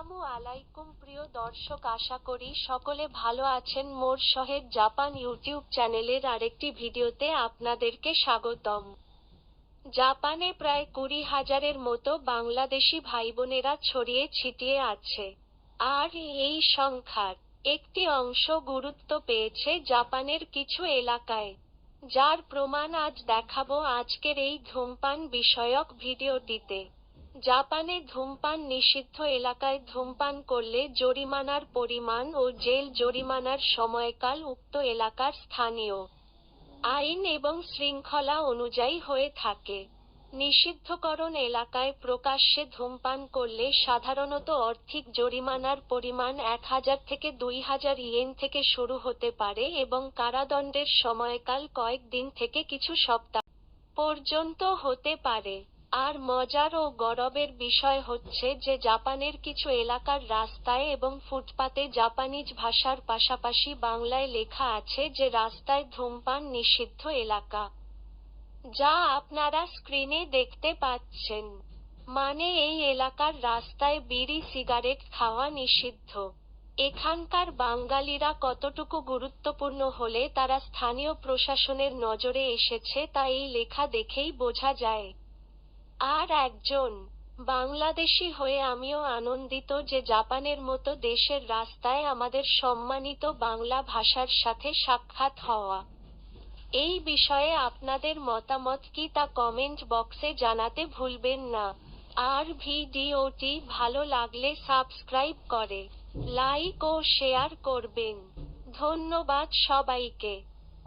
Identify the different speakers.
Speaker 1: আসসালামু আলাইকুম প্রিয় দর্শক, আশা করি সকলে ভালো আছেন। মোর শহেদ জাপান ইউটিউব চ্যানেলের আরেকটি ভিডিওতে আপনাদেরকে স্বাগতম। জাপানে প্রায় কুড়ি হাজারের মতো বাংলাদেশি ভাইবোনেরা ছড়িয়ে ছিটিয়ে আছে। আর এই সংখ্যার একটি অংশ গুরুত্ব পেয়েছে জাপানের কিছু এলাকায়। যার প্রমাণ আজ দেখাবো আজকের এই ধূমপান বিষয়ক ভিডিওটিতে। জাপানে ধূমপান নিষিদ্ধ এলাকায় ধূমপান করলে জরিমানার পরিমাণ ও জেল জরিমানার সময়কাল উক্ত এলাকার স্থানীয় আইন এবং শৃঙ্খলা অনুযায়ী হয়ে থাকে। নিষিদ্ধকরণ এলাকায় প্রকাশ্যে ধূমপান করলে সাধারণত অর্থিক জরিমানার পরিমাণ এক হাজার থেকে দুই হাজার ইয়েন থেকে শুরু হতে পারে এবং কারাদণ্ডের সময়কাল কয়েক দিন থেকে কিছু সপ্তাহ পর্যন্ত হতে পারে। আর মজার ও গরবের বিষয় হচ্ছে যে জাপানের কিছু এলাকার রাস্তায় এবং ফুটপাতে জাপানিজ ভাষার পাশাপাশি বাংলায় লেখা আছে যে রাস্তায় ধূমপান নিষিদ্ধ এলাকা, যা আপনারা স্ক্রিনে দেখতে পাচ্ছেন। মানে এই এলাকার রাস্তায় বিড়ি, সিগারেট খাওয়া নিষিদ্ধ। এখানকার বাঙালিরা কতটুকু গুরুত্বপূর্ণ হলে তারা স্থানীয় প্রশাসনের নজরে এসেছে তা এই লেখা দেখেই বোঝা যায়। আর একজন বাংলাদেশি হয়ে আমিও আনন্দিত যে জাপানের মতো দেশের রাস্তায় আমাদের সম্মানিত বাংলা ভাষার সাথে সাক্ষাৎ হওয়া। এই বিষয়ে আপনাদের মতামত কি তা কমেন্ট বক্সে জানাতে ভুলবেন না। আর ভিডিওটি ভালো লাগলে সাবস্ক্রাইব করে, লাইক ও শেয়ার করবেন। ধন্যবাদ সবাইকে।